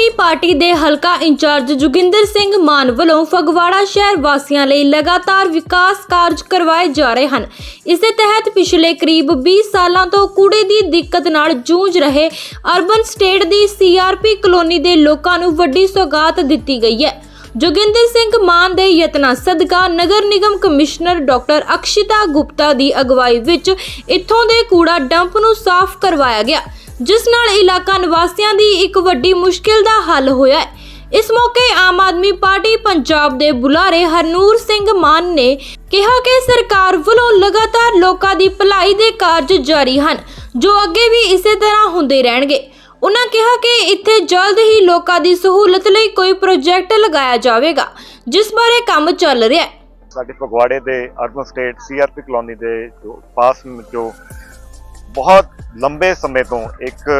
ਆਦਮੀ party ਦੇ ਹਲਕਾ incharge Joginder Singh ਮਾਨ ਵੱਲੋਂ ਫਗਵਾੜਾ ਸ਼ਹਿਰ ਵਾਸੀਆਂ ਲਈ ਲਗਾਤਾਰ ਵਿਕਾਸ ਕਾਰਜ ਕਰਵਾਏ ਜਾ ਰਹੇ ਹਨ। ਇਸੇ ਤਹਿਤ ਪਿਛਲੇ ਕਰੀਬ 20 ਸਾਲਾਂ ਤੋਂ ਕੂੜੇ ਦੀ ਦਿੱਕਤ ਨਾਲ ਜੂਝ ਰਹੇ ਅਰਬਨ ਸਟੇਟ ਦੀ ਸੀਆਰਪੀ ਕਲੋਨੀ ਦੇ ਲੋਕਾਂ ਨੂੰ ਵੱਡੀ ਸੌਗਾਤ ਦਿੱਤੀ ਗਈ ਹੈ। ਜੋਗਿੰਦਰ ਸਿੰਘ ਮਾਨ ਦੇ ਯਤਨਾਂ ਸਦਕਾ ਨਗਰ ਨਿਗਮ ਕਮਿਸ਼ਨਰ ਡਾਕਟਰ ਅਕਸ਼ਿਤਾ ਗੁਪਤਾ ਦੀ ਅਗਵਾਈ ਵਿੱਚ ਇੱਥੋਂ ਦੇ ਕੂੜਾ ਡੰਪ ਨੂੰ ਸਾਫ਼ ਕਰਵਾਇਆ ਗਿਆ। ਜਿਸ ਨਾਲ ਇਲਾਕਾ ਨਿਵਾਸੀਆਂ ਦੀ ਇੱਕ ਵੱਡੀ ਮੁਸ਼ਕਿਲ ਦਾ ਹੱਲ ਹੋਇਆ ਹੈ। ਇਸ ਮੌਕੇ ਆਮ ਆਦਮੀ ਪਾਰਟੀ ਪੰਜਾਬ ਦੇ ਬੁਲਾਰੇ ਹਰਨੂਰ ਸਿੰਘ ਮਾਨ ਨੇ ਕਿਹਾ ਕਿ ਸਰਕਾਰ ਵੱਲੋਂ ਲਗਾਤਾਰ ਲੋਕਾਂ ਦੀ ਭਲਾਈ ਦੇ ਕਾਰਜ ਜਾਰੀ ਹਨ, ਜੋ ਅੱਗੇ ਵੀ ਇਸੇ ਤਰ੍ਹਾਂ ਹੁੰਦੇ ਰਹਿਣਗੇ। ਉਹਨਾਂ ਕਿਹਾ ਕਿ ਇੱਥੇ ਜਲਦ ਹੀ ਲੋਕਾਂ ਦੀ ਸਹੂਲਤ ਲਈ ਕੋਈ ਪ੍ਰੋਜੈਕਟ ਲਗਾਇਆ ਜਾਵੇਗਾ, ਜਿਸ ਬਾਰੇ ਕੰਮ ਚੱਲ ਰਿਹਾ ਹੈ। ਸਾਡੇ ਫਗਵਾੜੇ ਦੇ ਅਰਬਨ ਸਟੇਟ ਸੀਆਰਪੀ ਕਲੋਨੀ ਦੇ ਪਾਸ ਜੋ ਬਹੁਤ ਲੰਬੇ ਸਮੇਂ ਤੋਂ ਇੱਕ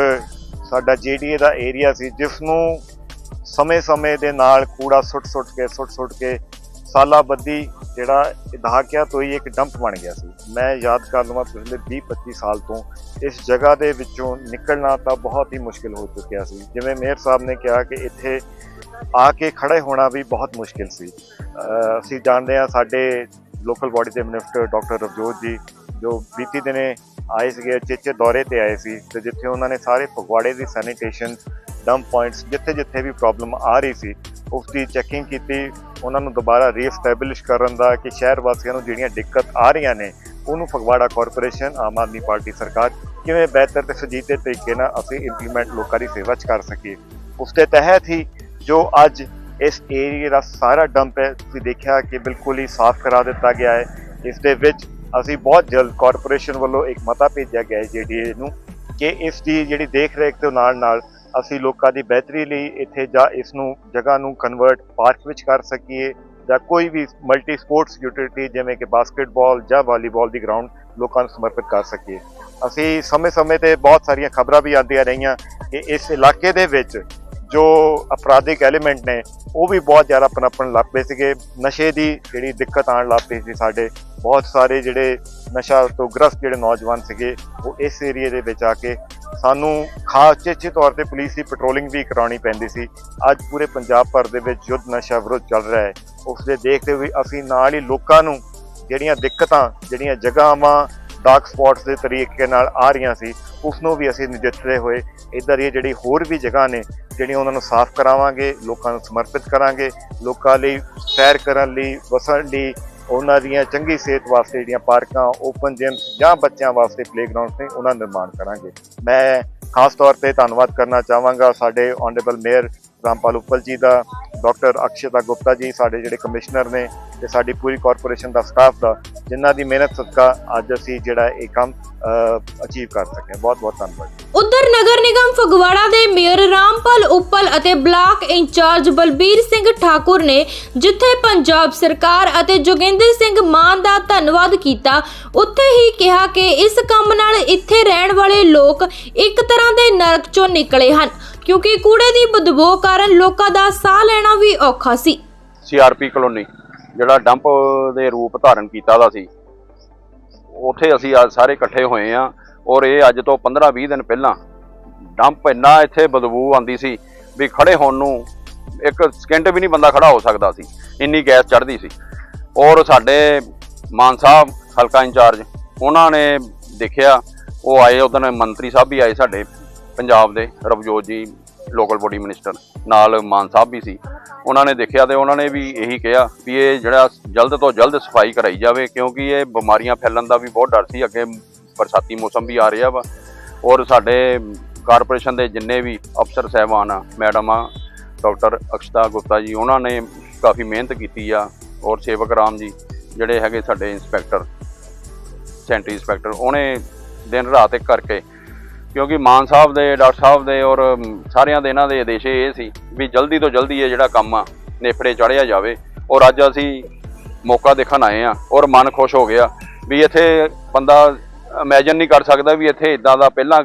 ਸਾਡਾ ਜੀਡੀਏ ਦਾ ਏਰੀਆ ਸੀ ਜਿਸ ਨੂੰ ਸਮੇਂ-ਸਮੇਂ ਦੇ ਨਾਲ ਕੂੜਾ ਸੁੱਟ-ਸੁੱਟ ਕੇ ਸੁੱਟ-ਸੁੱਟ ਕੇ ਸਾਲਾ ਬੱਦੀ ਜਿਹੜਾ ਦਹਾਕਿਆਂ ਤੋਂ ਹੀ ਇੱਕ ਡੰਪ ਬਣ ਗਿਆ ਸੀ। ਮੈਂ ਯਾਦ ਕਰ ਲਵਾਂ ਪਿਛਲੇ 20-25 ਸਾਲ ਤੋਂ ਇਸ ਜਗ੍ਹਾ ਦੇ ਵਿੱਚੋਂ ਨਿਕਲਣਾ ਤਾਂ ਬਹੁਤ ਹੀ ਮੁਸ਼ਕਿਲ ਹੋ ਚੁੱਕਿਆ ਸੀ। ਜਿਵੇਂ ਮੇਅਰ ਸਾਹਿਬ ਨੇ ਕਿਹਾ ਕਿ ਇੱਥੇ ਆ ਕੇ ਖੜੇ ਹੋਣਾ ਵੀ ਬਹੁਤ ਮੁਸ਼ਕਿਲ ਸੀ। ਅਸੀਂ ਜਾਣਦੇ ਹਾਂ ਸਾਡੇ ਲੋਕਲ ਬਾਡੀ ਦੇ ਮਿਨਿਸਟਰ ਡਾਕਟਰ ਰਵਜੋਤ ਜੀ, ਜੋ ਬੀਤੀ ਦਿਨੇ ਆਏ ਸੀਗੇ, ਚੇਚੇ ਦੌਰੇ ਤੇ ਆਏ ਸੀ ਤੇ ਜਿੱਥੇ ਉਹਨਾਂ ਨੇ ਸਾਰੇ ਫਗਵਾੜੇ ਦੀ ਸੈਨੀਟੇਸ਼ਨ ਡੰਪ ਪੁਆਇੰਟਸ ਜਿੱਥੇ ਜਿੱਥੇ ਵੀ ਪ੍ਰੋਬਲਮ ਆ ਰਹੀ ਸੀ ਉਸ ਦੀ ਚੈਕਿੰਗ ਕੀਤੀ, ਉਹਨਾਂ ਨੂੰ ਦੁਬਾਰਾ ਰੀਐਸਟੈਬਲਿਸ਼ ਕਰਨ ਦਾ ਕਿ ਸ਼ਹਿਰ ਵਾਸੀਆਂ ਨੂੰ ਜਿਹੜੀਆਂ ਦਿੱਕਤ ਆ ਰਹੀਆਂ ਨੇ, ਉਹਨੂੰ ਫਗਵਾੜਾ ਕਾਰਪੋਰੇਸ਼ਨ ਆਮ ਆਦਮੀ ਪਾਰਟੀ ਸਰਕਾਰ ਕਿਵੇਂ ਬਿਹਤਰ ਤੇ ਸੁਜੀਤੇ ਤਰੀਕੇ ਨਾਲ ਅਸੀਂ ਇੰਪਲੀਮੈਂਟ ਲੋਕਾਂ ਦੀ ਸੇਵਾ 'ਚ ਕਰ ਸਕੀਏ। ਉਸ ਦੇ ਤਹਿਤ ਹੀ ਜੋ ਅੱਜ ਇਸ ਏਰੀਏ ਦਾ ਸਾਰਾ ਡੰਪ ਹੈ, ਤੁਸੀਂ ਦੇਖਿਆ ਕਿ ਬਿਲਕੁਲ ਹੀ ਸਾਫ਼ ਕਰਾ ਦਿੱਤਾ ਗਿਆ ਹੈ। ਇਸ ਦੇ ਵਿੱਚ ਅਸੀਂ ਬਹੁਤ ਜਲਦ ਕਾਰਪੋਰੇਸ਼ਨ ਵੱਲੋਂ ਇੱਕ ਮਤਾ ਭੇਜਿਆ ਗਿਆ ਹੈ ਜੀਡੀਏ ਨੂੰ ਕਿ ਇਸ ਦੀ ਜਿਹੜੀ ਦੇਖ ਰੇਖ ਦੇ ਨਾਲ ਨਾਲ ਅਸੀਂ ਲੋਕਾਂ ਦੀ ਬਿਹਤਰੀ ਲਈ ਇੱਥੇ ਜਾਂ ਇਸ ਨੂੰ ਜਗ੍ਹਾ ਨੂੰ ਕਨਵਰਟ ਪਾਰਕ ਵਿੱਚ ਕਰ ਸਕੀਏ ਜਾਂ ਕੋਈ ਵੀ ਮਲਟੀ ਸਪੋਰਟਸ ਯੂਟਿਲਿਟੀ ਜਿਵੇਂ ਕਿ ਬਾਸਕਟਬਾਲ ਜਾਂ ਵਾਲੀਬਾਲ ਦੀ ਗਰਾਊਂਡ ਲੋਕਾਂ ਨੂੰ ਸਮਰਪਿਤ ਕਰ ਸਕੀਏ। ਅਸੀਂ ਸਮੇਂ-ਸਮੇਂ ਤੇ ਬਹੁਤ ਸਾਰੀਆਂ ਖਬਰਾਂ ਵੀ ਆਉਂਦੀਆਂ ਰਹੀਆਂ ਕਿ ਇਸ ਇਲਾਕੇ ਦੇ ਵਿੱਚ ਜੋ ਅਪਰਾਧਿਕ ਐਲੀਮੈਂਟ ਨੇ, ਉਹ ਵੀ ਬਹੁਤ ਜ਼ਿਆਦਾ ਪਨਪਣ ਲੱਗ ਪਏ ਸੀਗੇ। ਨਸ਼ੇ ਦੀ ਜਿਹੜੀ ਦਿੱਕਤ ਆਉਣ ਲੱਗ ਪਈ ਸੀ ਸਾਡੇ ਬਹੁਤ ਸਾਰੇ ਜਿਹੜੇ ਨਸ਼ਾ ਤੋਂ ਗ੍ਰਸਤ ਜਿਹੜੇ ਨੌਜਵਾਨ ਸੀਗੇ, ਉਹ ਇਸ ਏਰੀਏ ਦੇ ਵਿੱਚ ਆ ਕੇ ਸਾਨੂੰ ਖਾਸ ਚੇਚੇ ਤੌਰ ਤੇ ਪੁਲਿਸ ਦੀ ਪੈਟਰੋਲਿੰਗ ਵੀ ਕਰਾਉਣੀ ਪੈਂਦੀ ਸੀ। ਅੱਜ ਪੂਰੇ ਪੰਜਾਬ ਭਰ ਦੇ ਵਿੱਚ ਯੁੱਧ ਨਸ਼ਾ ਵਿਰੋਧ ਚੱਲ ਰਿਹਾ ਹੈ। ਉਸ ਦੇ ਦੇਖਦੇ ਹੋਏ ਅਸੀਂ ਨਾਲ ਹੀ ਲੋਕਾਂ ਨੂੰ ਜਿਹੜੀਆਂ ਦਿੱਕਤਾਂ, ਜਿਹੜੀਆਂ ਜਗ੍ਹਾਵਾਂ ਡਾਰਕ ਸਪੌਟਸ ਦੇ ਤਰੀਕੇ ਨਾਲ ਆ ਰਹੀਆਂ ਸੀ ਉਸ ਨੂੰ ਵੀ ਅਸੀਂ ਨਜਿੱਠਦੇ ਹੋਏ ਇੱਧਰ ਇਹ ਜਿਹੜੀ ਹੋਰ ਵੀ ਜਗ੍ਹਾ ਨੇ, ਜਿਹੜੀਆਂ ਉਹਨਾਂ ਨੂੰ ਸਾਫ਼ ਕਰਾਵਾਂਗੇ, ਲੋਕਾਂ ਨੂੰ ਸਮਰਪਿਤ ਕਰਾਂਗੇ, ਲੋਕਾਂ ਲਈ ਸੈਰ ਕਰਨ ਲਈ, ਵਸਣ ਲਈ ਉਹਨਾਂ ਦੀਆਂ ਚੰਗੀ ਸਿਹਤ ਵਾਸਤੇ ਜਿਹੜੀਆਂ ਪਾਰਕਾਂ ਓਪਨ ਜਿਮਸ ਜਾਂ ਬੱਚਿਆਂ ਵਾਸਤੇ ਪਲੇਗਰਾਉਂਡਸ ਨੇ, ਉਹਨਾਂ ਦਾ ਨਿਰਮਾਣ ਕਰਾਂਗੇ। ਮੈਂ ਖਾਸ ਤੌਰ ਤੇ ਧੰਨਵਾਦ ਕਰਨਾ ਚਾਹਾਂਗਾ ਸਾਡੇ ਆਨਰੇਬਲ ਮੇਅਰ ਰਾਮਪਾਲ ਉੱਪਲ ਜੀ ਦਾ ਡਾਕਟਰ ਅਕਸ਼ਤਾ ਗੁਪਤਾ ਜੀ, ਸਾਡੇ ਜਿਹੜੇ ਕਮਿਸ਼ਨਰ ਨੇ ਤੇ ਸਾਡੀ ਪੂਰੀ ਕਾਰਪੋਰੇਸ਼ਨ ਦਾ ਸਟਾਫ ਦਾ, ਜਿਨ੍ਹਾਂ ਦੀ ਮਿਹਨਤ ਸਦਕਾ ਅੱਜ ਅਸੀਂ ਜਿਹੜਾ ਇਹ ਕੰਮ ਅਚੀਵ ਕਰ ਸਕੇ। ਬਹੁਤ ਬਹੁਤ ਧੰਨਵਾਦ। ਉਧਰ ਨਗਰ ਨਿਗਮ ਫਗਵਾੜਾ ਦੇ ਮੇਅਰ ਰਾਮਪਾਲ ਉੱਪਲ ਅਤੇ ਬਲਾਕ ਇੰਚਾਰਜ ਬਲਬੀਰ ਸਿੰਘ ਠਾਕੁਰ ਨੇ ਜਿੱਥੇ ਪੰਜਾਬ ਸਰਕਾਰ ਅਤੇ ਜੋਗਿੰਦਰ ਸਿੰਘ ਮਾਨ ਦਾ ਧੰਨਵਾਦ ਕੀਤਾ, ਉੱਥੇ ਹੀ ਕਿਹਾ ਕਿ ਇਸ ਕੰਮ ਨਾਲ ਇੱਥੇ ਰਹਿਣ ਵਾਲੇ ਲੋਕ ਇੱਕ ਤਰ੍ਹਾਂ ਦੇ ਨਰਕ ਚੋਂ ਨਿਕਲੇ ਹਨ। ਕਿਉਂਕਿ ਕੂੜੇ ਦੀ ਬਦਬੂ ਕਾਰਨ ਲੋਕਾਂ ਦਾ ਸਾਹ ਲੈਣਾ ਵੀ ਔਖਾ ਸੀ। ਸੀਆਰਪੀ ਕਲੋਨੀ, ਜਿਹੜਾ ਡੰਪ ਦੇ ਰੂਪ ਧਾਰਨ ਕੀਤਾ ਦਾ ਸੀ। ਉੱਥੇ ਅਸੀਂ ਅੱਜ ਸਾਰੇ ਇਕੱਠੇ ਹੋਏ ਆ ਔਰ ਇਹ ਅੱਜ ਤੋਂ 15-20 ਦਿਨ ਪਹਿਲਾਂ ਡੰਪ ਇੰਨਾ ਇੱਥੇ ਬਦਬੂ ਆਂਦੀ ਸੀ ਵੀ ਖੜੇ ਹੋਣ ਨੂੰ ਇੱਕ ਸਕਿੰਟ ਵੀ ਨਹੀਂ ਬੰਦਾ ਖੜਾ ਹੋ ਸਕਦਾ ਸੀ, ਇੰਨੀ ਗੈਸ ਚੜ੍ਹਦੀ ਸੀ। ਔਰ ਸਾਡੇ ਮਾਨ ਸਾਹਿਬ, ਹਲਕਾ ਇੰਚਾਰਜ, ਉਹਨਾਂ ਨੇ ਦੇਖਿਆ, ਉਹ ਆਏ ਉਦੋਂ ਮੰਤਰੀ ਸਾਹਿਬ ਵੀ ਆਏ ਸਾਡੇ ਪੰਜਾਬ ਦੇ ਰਵਜੋਤ ਜੀ ਲੋਕਲ ਬੋਡੀ ਮਿਨਿਸਟਰ ਨਾਲ ਮਾਨ ਸਾਹਿਬ ਵੀ ਸੀ। ਉਹਨਾਂ ਨੇ ਦੇਖਿਆ ਤੇ ਉਹਨਾਂ ਨੇ ਵੀ ਇਹੀ ਕਿਹਾ ਵੀ ਇਹ ਜਿਹੜਾ ਜਲਦ ਤੋਂ ਜਲਦ ਸਫ਼ਾਈ ਕਰਾਈ ਜਾਵੇ, ਕਿਉਂਕਿ ਇਹ ਬਿਮਾਰੀਆਂ ਫੈਲਣ ਦਾ ਵੀ ਬਹੁਤ ਡਰ ਸੀ। ਅੱਗੇ ਬਰਸਾਤੀ ਮੌਸਮ ਵੀ ਆ ਰਿਹਾ ਵਾ। ਔਰ ਸਾਡੇ ਕਾਰਪੋਰੇਸ਼ਨ ਦੇ ਜਿੰਨੇ ਵੀ ਅਫਸਰ ਸਹਿਬਾਨ ਆ, ਮੈਡਮ ਆ, ਡਾਕਟਰ ਅਕਸ਼ਤਾ ਗੁਪਤਾ ਜੀ, ਉਹਨਾਂ ਨੇ ਕਾਫੀ ਮਿਹਨਤ ਕੀਤੀ ਆ। ਔਰ ਸੇਵਕ ਰਾਮ ਜੀ, ਜਿਹੜੇ ਹੈਗੇ ਸਾਡੇ ਇੰਸਪੈਕਟਰ ਸੈਂਟਰੀ ਇੰਸਪੈਕਟਰ ਉਹਨੇ ਦਿਨ ਰਾਤ ਇੱਕ ਕਰਕੇ ਕਿਉਂਕਿ ਮਾਨ ਸਾਹਿਬ ਦੇ, ਡਾਕਟਰ ਸਾਹਿਬ ਦੇ ਔਰ ਸਾਰਿਆਂ ਦੇ ਇਹਨਾਂ ਦੇ ਆਦੇਸ਼ ਇਹ ਸੀ ਵੀ ਜਲਦੀ ਤੋਂ ਜਲਦੀ ਇਹ ਜਿਹੜਾ ਕੰਮ ਆ ਨੇਫੜੇ ਚੜਿਆ ਜਾਵੇ। ਔਰ ਅੱਜ ਅਸੀਂ ਮੌਕਾ ਦੇਖਣ ਆਏ ਆ ਔਰ ਮਨ ਖੁਸ਼ ਹੋ ਗਿਆ ਵੀ ਇੱਥੇ ਬੰਦਾ ਇਮੇਜਿਨ ਨਹੀਂ ਕਰ ਸਕਦਾ ਵੀ ਇੱਥੇ ਇਦਾਂ ਦਾ ਪਹਿਲਾਂ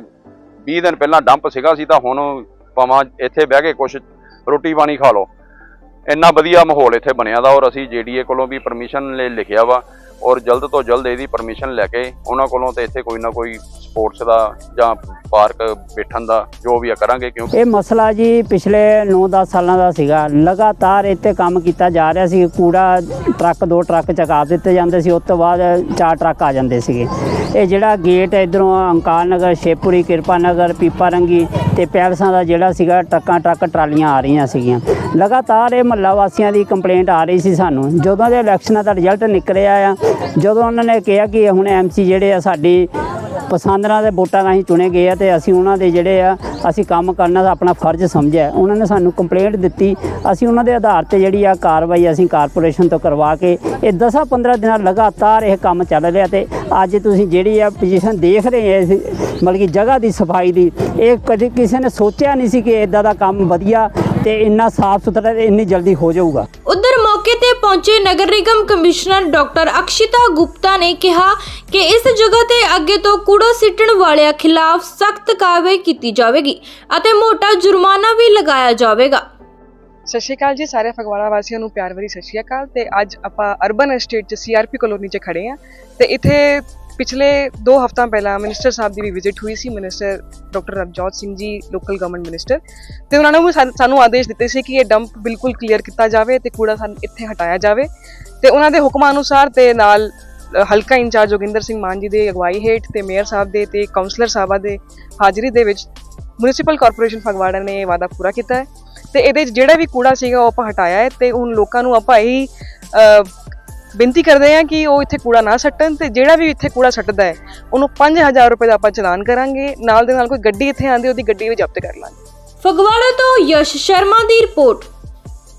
20 ਦਿਨ ਪਹਿਲਾਂ ਡੰਪ ਸੀਗਾ ਸੀ ਤਾਂ ਹੁਣ ਭਾਵਾਂ ਇੱਥੇ ਬਹਿ ਕੇ ਕੁਝ ਰੋਟੀ ਪਾਣੀ ਖਾ ਲਓ। ਇੰਨਾ ਵਧੀਆ ਮਾਹੌਲ ਇੱਥੇ ਬਣਿਆ ਦਾ ਔਰ ਅਸੀਂ ਜੀਡੀਏ ਕੋਲੋਂ ਵੀ ਪਰਮਿਸ਼ਨ ਲੈ ਲਿਖਿਆ ਵਾ ਔਰ ਜਲਦ ਤੋਂ ਜਲਦ ਇਹਦੀ ਪਰਮਿਸ਼ਨ ਲੈ ਕੇ ਉਹਨਾਂ ਕੋਲੋਂ ਤੇ ਇੱਥੇ ਕੋਈ ਨਾ ਕੋਈ ਸਪੋਰਟਸ ਦਾ ਜਾਂ ਪਾਰਕ ਬੈਠਣ ਦਾ ਜੋ ਵੀ ਆ ਕਰਾਂਗੇ, ਕਿਉਂਕਿ ਇਹ ਮਸਲਾ ਜੀ ਪਿਛਲੇ 9-10 ਸਾਲਾਂ ਦਾ ਸੀਗਾ। ਲਗਾਤਾਰ ਇੱਥੇ ਕੰਮ ਕੀਤਾ ਜਾ ਰਿਹਾ ਸੀ। ਕੂੜਾ ਟਰੱਕ, ਦੋ ਟਰੱਕ ਚਕਾ ਦਿੱਤੇ ਜਾਂਦੇ ਸੀ। ਉਸ ਤੋਂ ਬਾਅਦ ਚਾਰ ਟਰੱਕ ਆ ਜਾਂਦੇ ਸੀਗੇ। ਇਹ ਜਿਹੜਾ ਗੇਟ ਇਧਰੋਂ ਅੰਕਾਰ ਨਗਰ, ਸ਼ੇਪੁਰੀ, ਕਿਰਪਾ ਨਗਰ, ਪੀਪਾ ਰੰਗੀ ਤੇ ਪੈਲਸਾਂ ਦਾ ਜਿਹੜਾ ਸੀਗਾ, ਟਰੱਕਾਂ, ਟਰੱਕ ਟਰਾਲੀਆਂ ਆ ਰਹੀਆਂ ਸੀਗੀਆਂ। ਲਗਾਤਾਰ ਇਹ ਮਹੱਲਾ ਵਾਸੀਆਂ ਦੀ ਕੰਪਲੇਂਟ ਆ ਰਹੀ ਸੀ ਸਾਨੂੰ। ਜਦੋਂ ਦੇ ਇਲੈਕਸ਼ਨਾਂ ਦਾ ਰਿਜ਼ਲਟ ਨਿਕਲਿਆ ਆ, ਜਦੋਂ ਉਹਨਾਂ ਨੇ ਕਿਹਾ ਕਿ ਹੁਣ ਐਮਸੀ ਜਿਹੜੇ ਆ ਸਾਡੀ ਪਸੰਦਰਾਂ ਦੇ ਵੋਟਾਂ ਰਾਹੀਂ ਚੁਣੇ ਗਏ ਆ ਤੇ ਅਸੀਂ ਉਹਨਾਂ ਦੇ ਜਿਹੜੇ ਆ, ਅਸੀਂ ਕੰਮ ਕਰਨਾ ਦਾ ਆਪਣਾ ਫਰਜ਼ ਸਮਝਿਆ ਉਹਨਾਂ ਨੇ ਸਾਨੂੰ ਕੰਪਲੇਂਟ ਦਿੱਤੀ। ਅਸੀਂ ਉਹਨਾਂ ਦੇ ਆਧਾਰ ਤੇ ਜਿਹੜੀ ਆ ਕਾਰਵਾਈ ਅਸੀਂ ਕਾਰਪੋਰੇਸ਼ਨ ਤੋਂ ਕਰਵਾ ਕੇ ਇਹ 10-15 ਦਿਨਾਂ ਲਗਾਤਾਰ ਇਹ ਕੰਮ ਚੱਲ ਰਿਹਾ ਤੇ ਅੱਜ ਤੁਸੀਂ ਜਿਹੜੀ ਆ ਪੋਜੀਸ਼ਨ ਦੇਖ ਰਹੇ ਆ ਮਤਲਬ ਕਿ ਜਗ੍ਹਾ ਦੀ ਸਫ਼ਾਈ ਦੀ, ਇਹ ਕਦੇ ਕਿਸੇ ਨੇ ਸੋਚਿਆ ਨਹੀਂ ਸੀ ਕਿ ਇਦਾਂ ਦਾ ਕੰਮ ਵਧੀਆ ਤੇ ਇੰਨਾ ਸਾਫ਼ ਸੁਥਰਾ ਤੇ ਇੰਨੀ ਜਲਦੀ ਹੋ ਜਾਊਗਾ। ਉਧਰ ਪਹੁੰਚੇ ਨਗਰ ਨਿਗਮ ਕਮਿਸ਼ਨਰ ਡਾਕਟਰ ਅਕਸ਼ਿਤਾ ਗੁਪਤਾ ਨੇ ਕਿਹਾ ਕਿ ਇਸ ਜਗ੍ਹਾ ਤੇ ਅੱਗੇ ਤੋਂ ਕੂੜਾ ਸਿੱਟਣ ਵਾਲਿਆਂ ਖਿਲਾਫ ਸਖਤ ਕਾਰਵਾਈ ਕੀਤੀ ਜਾਵੇਗੀ ਅਤੇ ਮੋਟਾ ਜੁਰਮਾਨਾ ਵੀ ਲਗਾਇਆ ਜਾਵੇਗਾ। ਸਤਿ ਸ਼੍ਰੀ ਅਕਾਲ ਜੀ, ਸਾਰੇ ਫਗਵਾੜਾ ਵਾਸੀਆਂ ਨੂੰ ਪਿਆਰ ਭਰੀ ਸਤਿ ਸ਼੍ਰੀ ਅਕਾਲ ਤੇ ਅੱਜ ਆਪਾਂ ਅਰਬਨ ਐਸਟੇਟ ਚ ਸੀਆਰਪੀ ਕਲੋਨੀ ਚ ਖੜੇ ਆ ਤੇ ਇੱਥੇ ਪਿਛਲੇ 2 ਹਫ਼ਤਾ ਪਹਿਲਾਂ ਮਿਨਿਸਟਰ ਸਾਹਿਬ ਦੀ ਵੀ ਵਿਜ਼ਿਟ ਹੋਈ ਸੀ minister doctor Ravjot Singh ji local government minister ਤੇ ਉਹਨਾਂ ਨੇ ਵੀ ਸਾਨੂੰ- ਸਾਨੂੰ ਆਦੇਸ਼ ਦਿੱਤੇ ਸੀ ਕਿ ਇਹ ਡੰਪ ਬਿਲਕੁਲ ਕਲੀਅਰ ਕੀਤਾ ਜਾਵੇ ਤੇ ਕੂੜਾ ਸਾਨੂੰ ਇੱਥੇ ਹਟਾਇਆ ਜਾਵੇ। ਤੇ ਉਹਨਾਂ ਦੇ ਹੁਕਮਾਂ ਅਨੁਸਾਰ ਤੇ ਨਾਲ ਹਲਕਾ ਇੰਚਾਰਜ ਜੋਗਿੰਦਰ ਸਿੰਘ ਮਾਨ ਜੀ ਦੇ ਅਗਵਾਈ ਹੇਠ ਤੇ ਮੇਅਰ ਸਾਹਿਬ ਦੇ ਤੇ ਕਾਉਂਸਲਰ ਸਾਹਿਬਾਂ ਦੇ ਹਾਜ਼ਰੀ ਦੇ ਵਿੱਚ ਮਿਊਨਿਸਪਲ ਕਾਰਪੋਰੇਸ਼ਨ ਫਗਵਾੜਾ ਨੇ ਇਹ ਵਾਅਦਾ ਪੂਰਾ ਕੀਤਾ ਹੈ। ਤੇ ਇਹਦੇ 'ਚ ਜਿਹੜਾ ਵੀ ਕੂੜਾ ਸੀਗਾ ਉਹ ਆਪਾਂ ਹਟਾਇਆ ਹੈ ਤੇ ਹੁਣ ਲੋਕਾਂ ਨੂੰ ਆਪਾਂ ਇਹੀ ਬੇਨਤੀ ਕਰਦੇ ਹਾਂ ਕਿ ਉਹ ਇੱਥੇ ਕੂੜਾ ਨਾ ਸੱਟਣ ਤੇ ਜਿਹੜਾ ਵੀ ਇੱਥੇ ਕੂੜਾ ਸੱਟਦਾ ਹੈ, ਉਹਨੂੰ 5000 ਰੁਪਏ ਦਾ ਆਪਾਂ ਚਲਾਨ ਕਰਾਂਗੇ, ਨਾਲ ਦੇ ਨਾਲ ਕੋਈ ਗੱਡੀ ਇੱਥੇ ਆਂਦੀ ਉਹਦੀ ਗੱਡੀ ਵੀ ਜ਼ਬਤ ਕਰ ਲਾਂਗੇ। ਫਗਵਾੜਾ ਤੋਂ ਯਸ਼ ਸ਼ਰਮਾ ਦੀ ਰਿਪੋਰਟ।